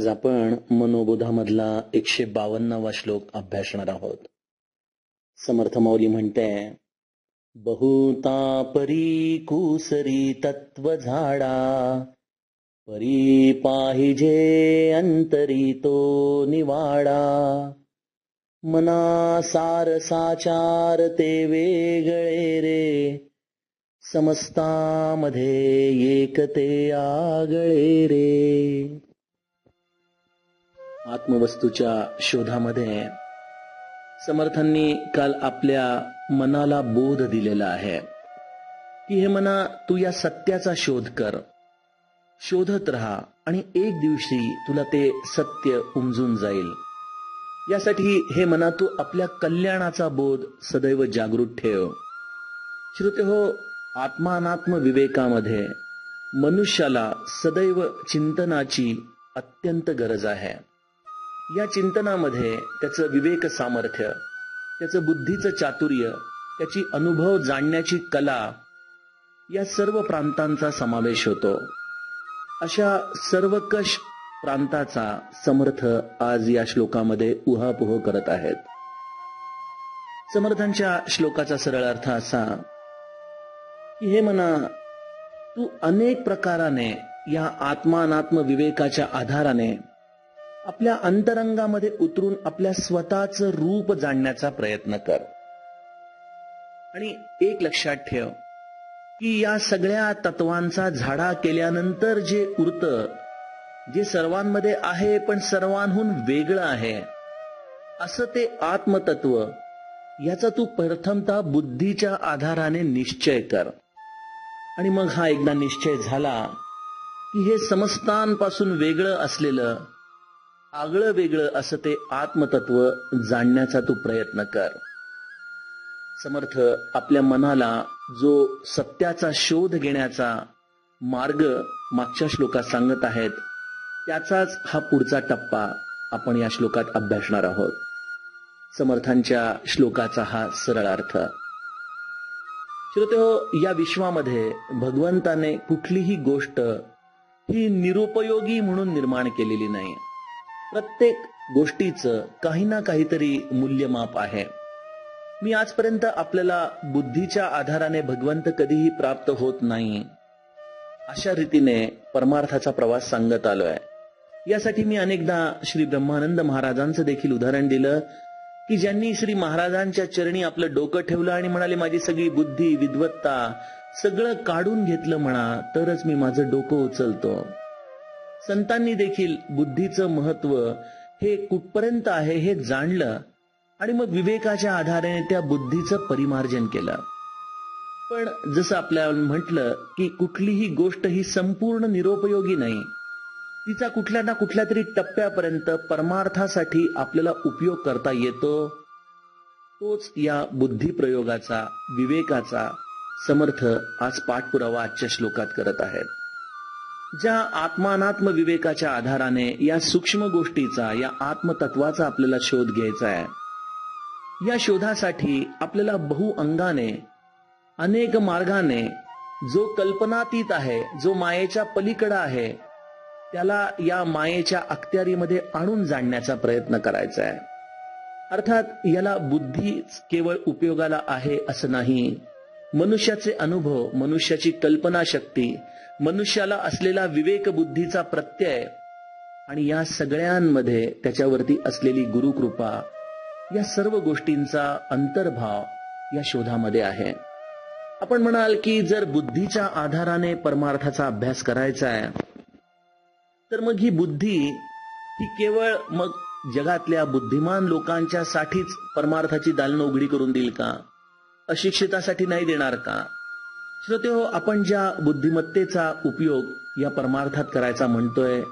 आज आपण मनोबोधामधला एकशे बावन्नावा श्लोक अभ्यासणार आहोत. समर्थ मौली म्हणते बहुता परी कुसरी तत्व झाडा परी पाहिजे अंतरी तो निवाडा. मना सार साचार ते वेगळे रे समस्तामध्ये एकते आगळे रे. आत्मवस्तूच्या शोधामध्ये समर्थांनी काल आपल्या मनाला बोध दिलेला आहे. की हे मना तू या सत्याचा शोध कर. शोधत राहा आणि एक दिवशी तुला ते सत्य उमजून जाईल. यासाठी हे मना तू आपल्या कल्याणाचा बोध सदैव जागृत ठेव. श्रोते हो आत्मानात्म विवेकामध्ये मनुष्याला सदैव चिंतनाची अत्यंत गरज आहे. या चिंतनामध्ये त्याचं विवेक सामर्थ्य त्याचं बुद्धीचं चातुर्य त्याची अनुभव जाणण्याची कला या सर्व प्रांतांचा समावेश होतो. अशा सर्वकष प्रांताचा समर्थ आज या श्लोकामध्ये उहापोह करत आहेत. समर्थांच्या श्लोकाचा सरळ अर्थ असा की हे म्हणा तू अनेक प्रकाराने या आत्मानात्म विवेकाच्या आधाराने आपल्या अंतरंगामध्ये उतरून आपल्या स्वतःचं रूप जाणण्याचा प्रयत्न कर. आणि एक लक्षात ठेव की या सगळ्या तत्वांचा झाडा केल्यानंतर जे उरत जे सर्वांमध्ये आहे पण सर्वांहून वेगळं आहे असं ते आत्मतत्व याचा तू प्रथमतः बुद्धीच्या आधाराने निश्चय कर. आणि मग हा एकदा निश्चय झाला की हे समस्तांपासून वेगळं असलेलं आगळं वेगळं असं ते आत्मतत्व जाणण्याचा तू प्रयत्न कर. समर्थ आपल्या मनाला जो सत्याचा शोध घेण्याचा मार्ग मागच्या श्लोकात सांगत आहेत त्याचाच हा पुढचा टप्पा आपण या श्लोकात अभ्यासणार आहोत. समर्थांच्या श्लोकाचा हा सरळ अर्थ. श्रोते हो या विश्वामध्ये भगवंताने कुठलीही गोष्ट ही निरुपयोगी म्हणून निर्माण केलेली नाही. प्रत्येक गोष्टीचं काही ना काहीतरी मूल्यमाप आहे. मी आजपर्यंत आपल्याला बुद्धीच्या आधाराने भगवंत कधीही प्राप्त होत नाही अशा रीतीने परमार्थाचा प्रवास सांगत आलोय. यासाठी मी अनेकदा श्री ब्रह्मानंद महाराजांचं देखील उदाहरण दिलं की ज्यांनी श्री महाराजांच्या चरणी आपलं डोकं ठेवलं आणि म्हणाले माझी सगळी बुद्धी विद्वत्ता सगळं काढून घेतलं म्हणा तरच मी माझं डोकं उचलतो. संतांनी देखील बुद्धीचं महत्त्व हे कुठपर्यंत आहे हे जाणलं आणि मग विवेकाच्या आधाराने त्या बुद्धीचं परिमार्जन केलं. पण जसं आपल्याला म्हटलं की कुठलीही गोष्ट ही संपूर्ण निरुपयोगी नाही तिचा कुठल्या ना कुठल्या तरी टप्प्यापर्यंत परमार्थासाठी आपल्याला उपयोग करता येतो तोच या बुद्धी प्रयोगाचा विवेकाचा समर्थ आज पाठपुरावा आजच्या श्लोकात करत आहेत. ज्या आत्मानात्म विवेकाच्या आधाराने या सूक्ष्म गोष्टीचा या आत्मतत्वाचा आपल्याला शोध घ्यायचा आहे. या शोधासाठी आपल्याला बहु अंगाने अनेक मार्गाने जो कल्पनातीत आहे जो मायेच्या पलीकडं आहे त्याला या मायेच्या अखत्यारीमध्ये आणून जाणण्याचा प्रयत्न करायचा आहे. अर्थात याला बुद्धी केवळ उपयोगाला आहे असं नाही. मनुष्याचे अनुभव मनुष्याची कल्पनाशक्ती मनुष्याला असलेला विवेक बुद्धीचा प्रत्यय आणि या सगळ्यांमध्ये त्याच्यावरती असलेली गुरुकृपा या सर्व गोष्टींचा अंतर्भाव या शोधामध्ये आहे. आपण म्हणाल की जर बुद्धीच्या आधाराने परमार्थाचा अभ्यास करायचा आहे तर मग ही बुद्धी ही केवळ मग जगातल्या बुद्धिमान लोकांच्या साठीच परमार्थाची दालनं उघडी करून देईल का? अशिक्षितासाठी नाही देणार का? श्रोते हो आपण ज्या बुद्धिमत्तेचा उपयोग या परमार्थात करायचा म्हणतोय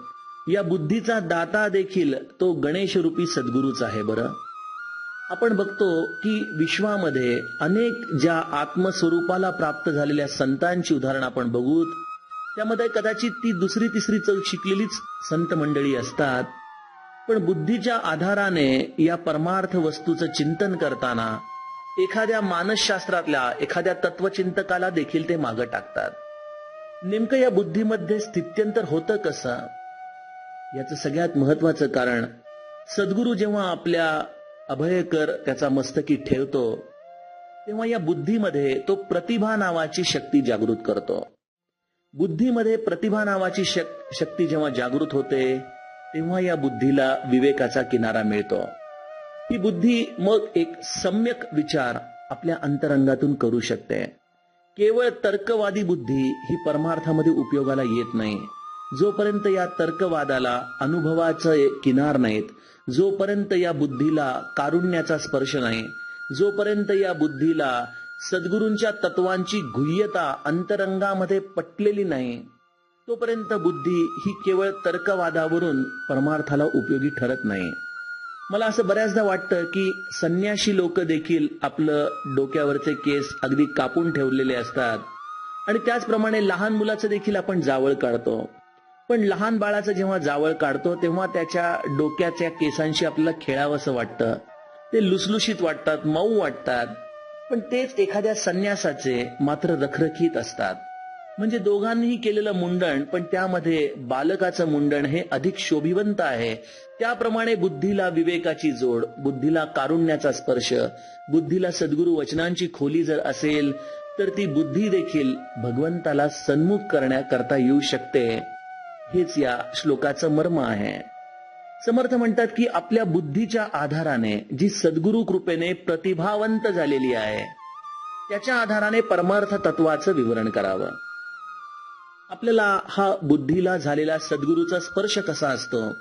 या बुद्धीचा दाता देखील तो गणेश रूपी सद्गुरूच आहे बरं. आपण बघतो की विश्वामध्ये अनेक ज्या आत्मस्वरूपाला प्राप्त झालेल्या संतांची उदाहरणं आपण बघूत त्यामध्ये कदाचित ती दुसरी तिसरी चौक शिकलेलीच संत मंडळी असतात. पण बुद्धीच्या आधाराने या परमार्थ वस्तूचं चिंतन करताना एखाद्या मानसशास्त्रातल्या एखाद्या तत्वचिंतकाला देखील ते मागं टाकतात. नेमकं या बुद्धीमध्ये स्थित्यंतर होतं कसं? याचं सगळ्यात महत्वाचं कारण सद्गुरू जेव्हा आपल्या अभयकर त्याचा मस्तकी ठेवतो तेव्हा या बुद्धीमध्ये तो प्रतिभा नावाची शक्ती जागृत करतो. बुद्धीमध्ये प्रतिभा नावाची शक- शक्ती जेव्हा जागृत होते तेव्हा या बुद्धीला विवेकाचा किनारा मिळतो. ही बुद्धी मग एक सम्यक विचार आपल्या अंतरंगातून करू शकते. केवळ तर्कवादी बुद्धी ही परमार्थामध्ये उपयोगाला येत नाही. जोपर्यंत या तर्कवादाला अनुभवाचं किनार नाहीत जोपर्यंत या बुद्धीला कारुण्याचा स्पर्श नाही जोपर्यंत या बुद्धीला सद्गुरूंच्या तत्वांची गुह्यता अंतरंगामध्ये पटलेली नाही तोपर्यंत बुद्धी ही केवळ तर्कवादावरून परमार्थाला उपयोगी ठरत नाही. मला असं बऱ्याचदा वाटतं की संन्याशी लोक देखील आपलं डोक्यावरचे केस अगदी कापून ठेवलेले असतात. आणि त्याचप्रमाणे लहान मुलाचं देखील आपण जावळ काढतो. पण लहान बाळाचं जेव्हा जावळ काढतो तेव्हा त्याच्या डोक्याच्या केसांशी आपल्याला खेळावंसं वाटतं. ते लुसलुशीत वाटतात मऊ वाटतात. पण तेच एखाद्या संन्यासाचे मात्र रखरखीत असतात. म्हणजे दोघांनीही केलेलं मुंडण पण त्यामध्ये बालकाचं मुंडण हे अधिक शोभिवंत आहे. त्याप्रमाणे बुद्धीला विवेकाची जोड बुद्धीला कारुण्याचा स्पर्श बुद्धीला सद्गुरु वचनांची खोली जर असेल तर ती बुद्धी देखील भगवंताला सन्मुख करण्याकरता येऊ शकते. हेच या श्लोकाचं मर्म आहे. समर्थ म्हणतात की आपल्या बुद्धीच्या आधाराने जी सद्गुरु कृपेने प्रतिभावंत झालेली आहे त्याच्या आधाराने परमार्थ तत्वाचं विवरण करावं. आपल्याला हा बुद्धीला झालेला सद्गुरूचा स्पर्श कसा असतो?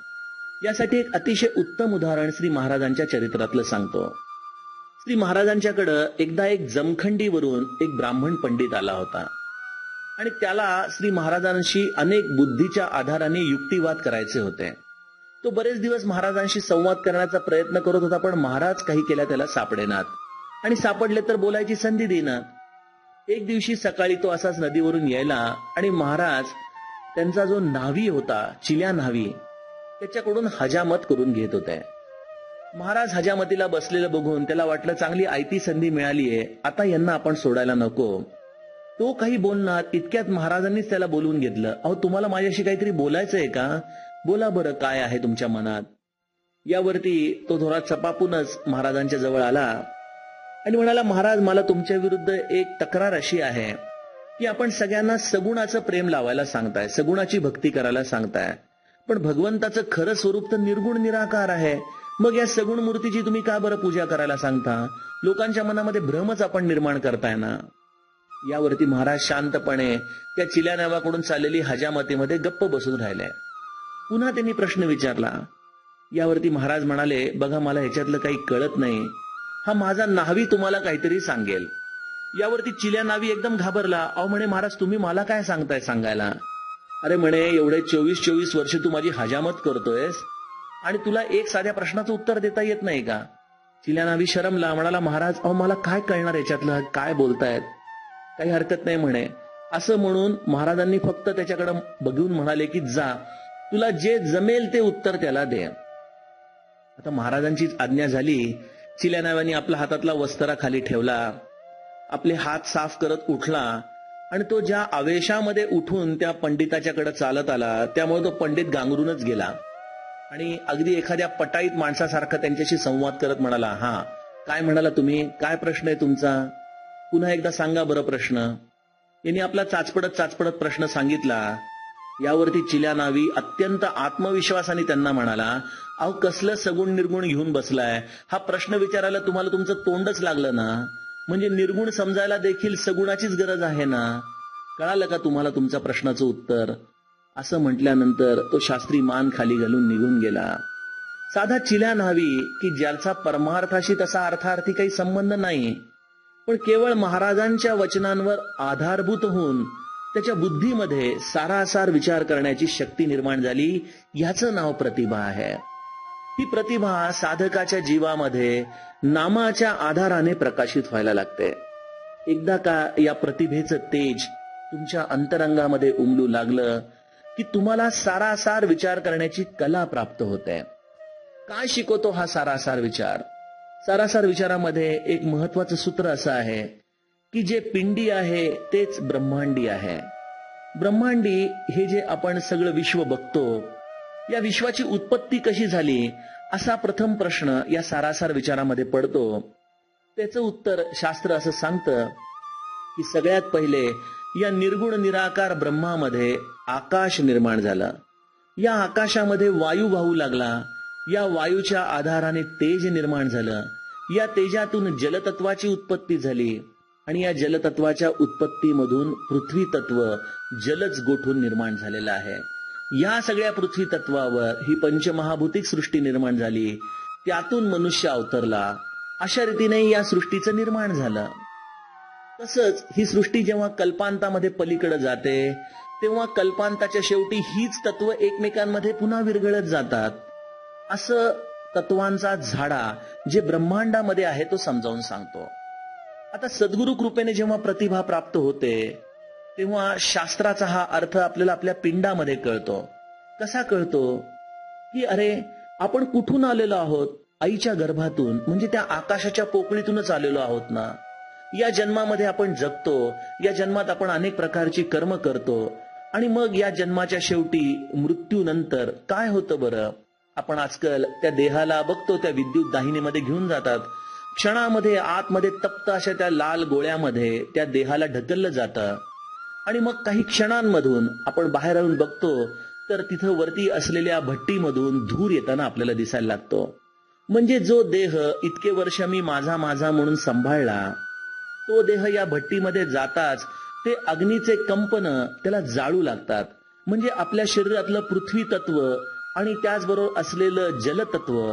यासाठी एक अतिशय उत्तम उदाहरण श्री महाराजांच्या चरित्रातलं सांगतो. श्री महाराजांच्याकडं एकदा एक जमखंडीवरून एक ब्राह्मण पंडित आला होता. आणि त्याला श्री महाराजांशी अनेक बुद्धीच्या आधाराने युक्तिवाद करायचे होते. तो बरेच दिवस महाराजांशी संवाद करण्याचा प्रयत्न करत होता पण महाराज काही केल्या त्याला सापडेनात. आणि सापडले तर बोलायची संधी देणार एक दिवशी सकाळी तो असाच नदीवरून यायला आणि महाराज त्यांचा जो न्हावी होता चिल्या न्हावी त्याच्याकडून हजामत करून घेत होते. महाराज हजामतीला बसलेलं बघून त्याला वाटलं चांगली आयती संधी मिळालीये आता यांना आपण सोडायला नको. तो काही बोलणार इतक्यात महाराजांनीच त्याला बोलवून घेतलं अहो तुम्हाला माझ्याशी काहीतरी बोलायचं आहे का? बोला बरं काय आहे तुमच्या मनात? यावरती तो थोडा चपापूनच महाराजांच्या जवळ आला. आणि म्हणाला महाराज मला तुमच्या विरुद्ध एक तक्रार अशी आहे की आपण सगळ्यांना सगुणाचं प्रेम लावायला सांगताय सगुणाची भक्ती करायला सांगताय. पण भगवंताचं खरं स्वरूप तर निर्गुण निराकार आहे. मग या सगुण मूर्तीची तुम्ही का बरं पूजा करायला सांगता? लोकांच्या मनामध्ये भ्रमच आपण निर्माण करताय ना? यावरती महाराज शांतपणे त्या चिल्या नावाकडून चाललेली हजामतीमध्ये गप्प बसून राहिले. पुन्हा त्यांनी प्रश्न विचारला. यावरती महाराज म्हणाले बघा मला ह्याच्यातलं काही कळत नाही. हा माझा नावी तुम्हाला काहीतरी सांगेल. यावरती चिल्या नावी एकदम घाबरला. अहो म्हणे महाराज तुम्ही मला काय सांगताय सांगायला? अरे म्हणे एवढे चोवीस चोवीस वर्ष तू माझी हजामत करतोयस आणि तुला एक साध्या प्रश्नाचं उत्तर देता येत नाही का? चिल्या नावी शरमला म्हणाला महाराज अहो मला काय कळणार याच्यातलं? काय बोलतायत? काही हरकत नाही म्हणे. असं म्हणून महाराजांनी फक्त त्याच्याकडे बघून म्हणाले की जा तुला जे जमेल ते उत्तर त्याला दे. आता महाराजांची आज्ञा झाली. चिल्या नावानी आपला हातातला वस्त्रा खाली ठेवला. आपले हात साफ करत उठला आणि तो ज्या आवेशामध्ये उठून त्या पंडिताच्याकडे चालत आला त्यामुळे तो पंडित गांगरूनच गेला. आणि अगदी एखाद्या पटाईत माणसासारखा त्यांच्याशी संवाद करत म्हणाला हा काय म्हणाला तुम्ही? काय प्रश्न आहे तुमचा? पुन्हा एकदा सांगा बरं प्रश्न. यांनी आपला चाचपडत चाचपडत प्रश्न सांगितला. यावरती चिल्या नावी अत्यंत आत्मविश्वासाने त्यांना म्हणाला अहो कसलं सगुण निर्गुण घेऊन बसलाय? हा प्रश्न विचारायला तुम्हाला तुमचं तोंडच लागलं ना? म्हणजे निर्गुण समजायला देखील सगुणाचीच गरज आहे ना? कळालं का तुम्हाला तुमच्या प्रश्नाचं उत्तर? असं म्हटल्यानंतर तो शास्त्री मान खाली घालून निघून गेला. साधा चिल्या न्हावी की ज्याचा परमार्थाशी तसा अर्थार्थी काही संबंध नाही पण केवळ महाराजांच्या वचनांवर आधारभूत होऊन त्याच्या बुद्धीमध्ये सारासार विचार करण्याची शक्ती निर्माण झाली. याचं नाव प्रतिभा आहे. ही प्रतिभा साधकाच्या जीवामध्ये नामाच्या आधाराने प्रकाशित व्हायला लागते. एकदा का या प्रतिभेचं तेज तुमच्या अंतरंगामध्ये उमलू लागलं की तुम्हाला सारासार विचार करण्याची कला प्राप्त होते. काय शिकवतो हा सारासार विचार? सारासार विचारामध्ये एक महत्वाचं सूत्र असं आहे. की जे पिंडी आहे तेच ब्रह्मांडी आहे. ब्रह्मांडी हे जे आपण सगळं विश्व बघतो या विश्वाची उत्पत्ती कशी झाली असा प्रथम प्रश्न या सारासार विचारामध्ये पडतो. त्याचं उत्तर शास्त्र असं सांगतं की सगळ्यात पहिले या निर्गुण निराकार ब्रह्मामध्ये आकाश निर्माण झालं. या आकाशामध्ये वायू वाहू लागला. या वायूच्या आधाराने तेज निर्माण झालं. या तेजातून जलतत्वाची उत्पत्ती झाली. आणि या जलतत्वाच्या उत्पत्तीमधून पृथ्वी तत्व जलच गोठून निर्माण झालेलं आहे. या सगळ्या पृथ्वी तत्वावर ही पंचमहाभूतिक सृष्टी निर्माण झाली. त्यातून मनुष्य अवतरला. अशा रीतीने या सृष्टीचं निर्माण झालं. तसंच ही सृष्टी जेव्हा कल्पांतामध्ये पलीकडे जाते तेव्हा कल्पांताच्या शेवटी हीच तत्व एकमेकांमध्ये पुन्हा विरघळत जातात. असं तत्वांचा झाडा जे ब्रह्मांडामध्ये आहे तो समजावून सांगतो. आता सद्गुरु कृपेने जेव्हा प्रतिभा प्राप्त होते तेव्हा शास्त्राचा हा अर्थ आपल्याला आपल्या पिंडामध्ये कळतो. कसा कळतो? की अरे आपण कुठून आलेलो आहोत? आईच्या गर्भातून म्हणजे त्या आकाशाच्या पोकळीतूनच आलेलो आहोत ना? या जन्मामध्ये आपण जगतो या जन्मात आपण अनेक प्रकारची कर्म करतो आणि मग या जन्माच्या शेवटी मृत्यूनंतर काय होतं बरं? आपण आजकाल त्या देहाला बघतो त्या विद्युत दाहिनीमध्ये घेऊन जातात. क्षणामध्ये आतमध्ये तप्त अशा त्या लाल गोळ्यामध्ये त्या देहाला ढकललं जातं. आणि मग काही क्षणांमधून आपण बाहेर येऊन बघतो तर तिथं वरती असलेल्या भट्टीमधून धूर येताना आपल्याला दिसायला लागतो. म्हणजे जो देह इतके वर्ष मी माझा माझा म्हणून सांभाळला तो देह या भट्टीमध्ये जाताच ते अग्नीचे कंपन त्याला जाळू लागतात. म्हणजे आपल्या शरीरातलं पृथ्वी तत्व आणि त्याचबरोबर असलेलं जलतत्व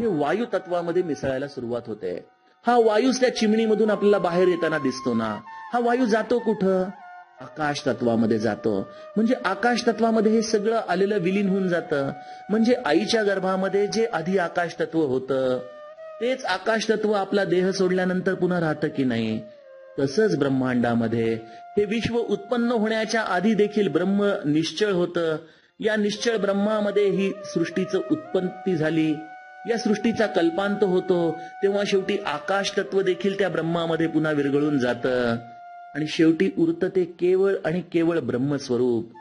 हे वायू तत्वामध्ये मिसळायला सुरुवात होते. हा वायूच त्या चिमणीमधून आपल्याला बाहेर येताना दिसतो ना. हा वायू जातो कुठं? आकाश तत्वामध्ये जातो. म्हणजे आकाश तत्वामध्ये हे सगळं आलेलं विलीन होऊन जातं. म्हणजे आईच्या गर्भामध्ये जे आधी आकाश तत्व होतं तेच आकाश तत्व आपला देह सोडल्यानंतर पुन्हा राहतं की नाही? तसंच ब्रह्मांडामध्ये. हे विश्व उत्पन्न होण्याच्या आधी देखील ब्रह्म निश्चळ होतं. या निश्चळ ब्रह्मामध्ये ही सृष्टीचं उत्पत्ती झाली. या सृष्टीचा कल्पांत होतो तेव्हा शेवटी आकाश तत्व देखील त्या ब्रह्मामध्ये पुन्हा विरघळून जातं. आणि शेवटी उरतं ते केवळ आणि केवळ ब्रह्मस्वरूप.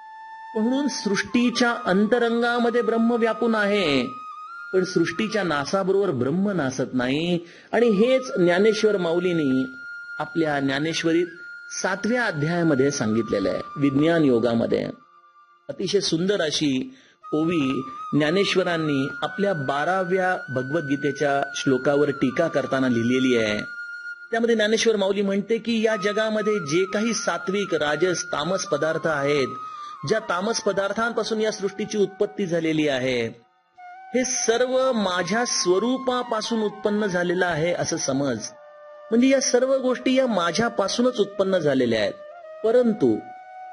म्हणून सृष्टीच्या अंतरंगामध्ये ब्रह्म व्यापून आहे. पण सृष्टीच्या नासाबरोबर ब्रह्म नासत नाही. आणि हेच ज्ञानेश्वर माऊलीनी आपल्या ज्ञानेश्वरीत सातव्या अध्यायामध्ये सांगितलेलं आहे. विज्ञान योगामध्ये. अतिशय सुंदर अशी ओवी ज्ञानेश्वरांनी आपल्या बाराव्या भगवद्गीतेच्या श्लोकावर टीका करताना लिहिलेली आहे. त्यामध्ये ज्ञानेश्वर माऊली म्हणते की या जगामध्ये जे काही सात्विक राजस तामस पदार्थ आहेत ज्या तामस पदार्थांपासून या सृष्टीची उत्पत्ती झालेली आहे हे सर्व माझ्या स्वरूपापासून उत्पन्न झालेलं आहे असं समज. म्हणजे या सर्व गोष्टी या माझ्यापासूनच उत्पन्न झालेल्या आहेत. परंतु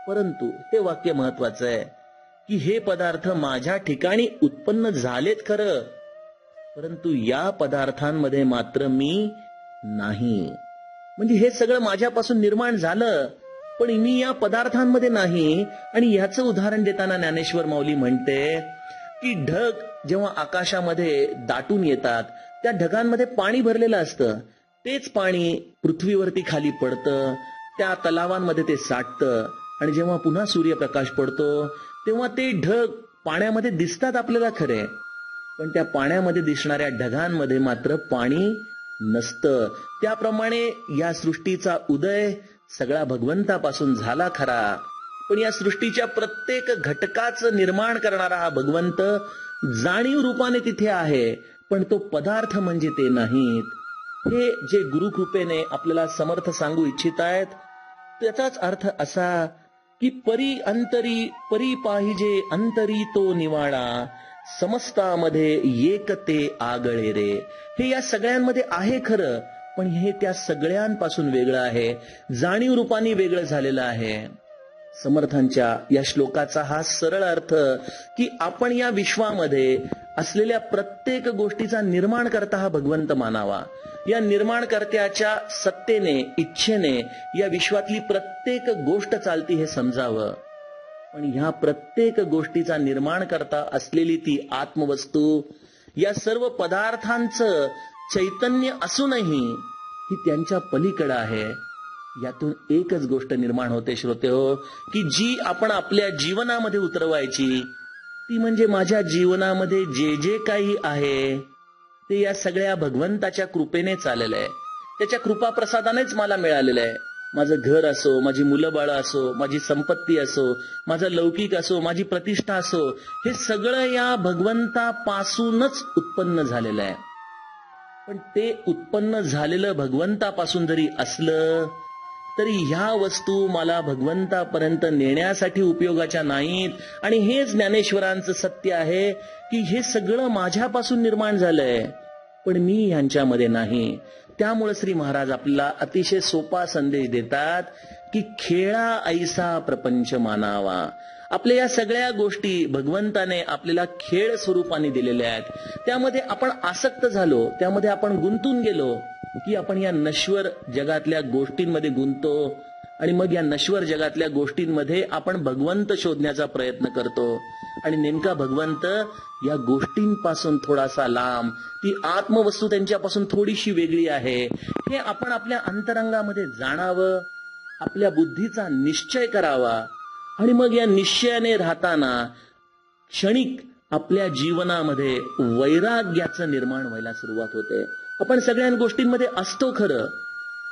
परंतु हे वाक्य महत्वाचं आहे. की हे पदार्थ माझ्या ठिकाणी उत्पन्न झालेत खरं. परंतु या पदार्थांमध्ये मात्र मी नाही. म्हणजे हे सगळं माझ्यापासून निर्माण झालं पण मी या पदार्थांमध्ये नाही. आणि याचं उदाहरण देताना ज्ञानेश्वर माऊली म्हणते की ढग जेव्हा आकाशामध्ये दाटून येतात त्या ढगांमध्ये पाणी भरलेलं असतं. तेच पाणी पृथ्वीवरती खाली पडतं त्या तलावांमध्ये ते साठतं. आणि जेव्हा पुन्हा सूर्यप्रकाश पडतो तेव्हा ते ढग पाण्यामध्ये दिसतात आपल्याला खरे. पण त्या पाण्यामध्ये दिसणाऱ्या ढगांमध्ये मात्र पाणी नसतं. त्याप्रमाणे या सृष्टीचा उदय सगळा भगवंतापासून झाला खरा. पण या सृष्टीच्या प्रत्येक घटकाचं निर्माण करणारा हा भगवंत जाणीव रूपाने तिथे आहे पण तो पदार्थ म्हणजे ते नाहीत. हे जे गुरुकृपेने आपल्याला समर्थ सांगू इच्छित आहेत त्याचाच अर्थ असा की परी अंतरी परी पाहिजे अंतरी तो निवाडा समस्तामध्ये एक ते आगळे रे. हे या सगळ्यांमध्ये आहे खरं पण हे त्या सगळ्यांपासून वेगळं आहे जाणीव रूपाने वेगळं झालेलं आहे. समर्थांच्या या श्लोकाचा हा सरळ अर्थ की आपण या विश्वामध्ये असलेल्या प्रत्येक गोष्टीचा निर्माण करता हा भगवंत मानावा. या निर्माणकर्त्याच्या सत्तेने इच्छेने या विश्वातली प्रत्येक गोष्ट चालती हे समजावं. पण ह्या प्रत्येक गोष्टीचा निर्माण करता असलेली ती आत्मवस्तू या सर्व पदार्थांचं चैतन्य असूनही ही त्यांच्या पलीकडं आहे. यातून एकच गोष्ट निर्माण होते श्रोते हो की जी आपण आपल्या जीवनामध्ये उतरवायची ती म्हणजे माझ्या जीवनामध्ये जे जे काही आहे ते या सगळ्या भगवंताच्या कृपेने चाललं आहे त्याच्या कृपा प्रसादानेच मला मिळालेलं आहे माझं घर असो माझी मुलं बाळ असो माझी संपत्ती असो माझं लौकिक असो माझी प्रतिष्ठा असो हे सगळं या भगवंतापासूनच उत्पन्न झालेलं आहे पण ते उत्पन्न झालेलं भगवंतापासून जरी असलं तरी ह्या वस्तू मला भगवंतापर्यंत नेण्यासाठी उपयोगाच्या नाहीत. आणि हेच ज्ञानेश्वरांचं सत्य आहे की हे सगळं माझ्यापासून निर्माण झालंय. पण मी ह्यांच्यामध्ये नाही. त्यामुळे श्री महाराज आपल्याला अतिशय सोपा संदेश देतात की खेळा ऐसा प्रपंच मानावा. आपल्या या सगळ्या गोष्टी भगवंताने आपल्याला खेळ स्वरूपाने दिलेल्या आहेत. त्यामध्ये आपण आसक्त झालो त्यामध्ये आपण गुंतून गेलो की आपण या नश्वर जगातल्या गोष्टींमध्ये गुंतो आणि मग या नश्वर जगातल्या गोष्टींमध्ये आपण भगवंत शोधण्याचा प्रयत्न करतो. आणि नेमका भगवंत या गोष्टींपासून थोडासा लांब ती आत्मवस्तू त्यांच्यापासून थोडीशी वेगळी आहे हे आपण आपल्या अंतरंगामध्ये जाणावं आपल्या बुद्धीचा निश्चय करावा. आणि मग या निश्चयाने राहताना क्षणिक आपल्या जीवनामध्ये वैराग्याचं निर्माण व्हायला सुरुवात होते. आपण सगळ्या गोष्टींमध्ये असतो खरं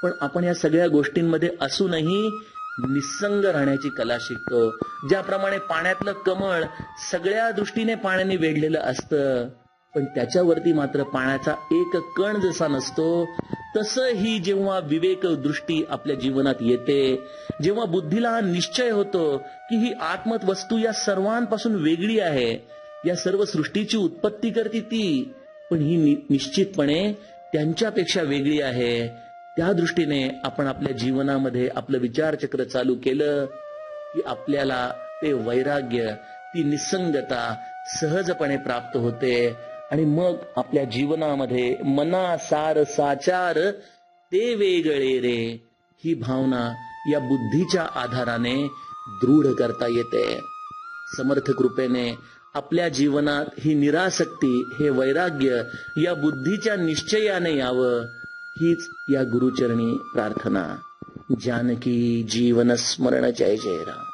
पण आपण या सगळ्या गोष्टींमध्ये असूनही निसंग राहण्याची कला शिकतो. ज्याप्रमाणे पाण्यातलं कमळ सगळ्या दृष्टीने पाण्याने वेढलेलं असतं पण त्याच्यावरती मात्र पाण्याचा एक कण जसा नसतो तसं ही जेव्हा विवेक दृष्टी आपल्या जीवनात येते जेव्हा बुद्धीला हा निश्चय होतो की ही आत्मत वस्तू या सर्वांपासून वेगळी आहे या सर्व सृष्टीची उत्पत्ती करते ती पण ही निश्चितपणे त्यांच्यापेक्षा वेगळी आहे. त्या दृष्टीने आपण आपल्या जीवनामध्ये आपलं विचारचक्र चालू केलं की आपल्याला ते वैराग्य ती निसंगता सहजपणे प्राप्त होते आणि मग आपल्या जीवनामध्ये मना सार साचार ते वेगळे रे. ही भावना या बुद्धीच्या आधाराने दृढ करता येते. समर्थ कृपेने आपल्या जीवनात ही निरासक्ती हे वैराग्य या बुद्धीच्या निश्चयाने यावं हीच या गुरुचरणी प्रार्थना. जानकी जीवन स्मरण जय जय राम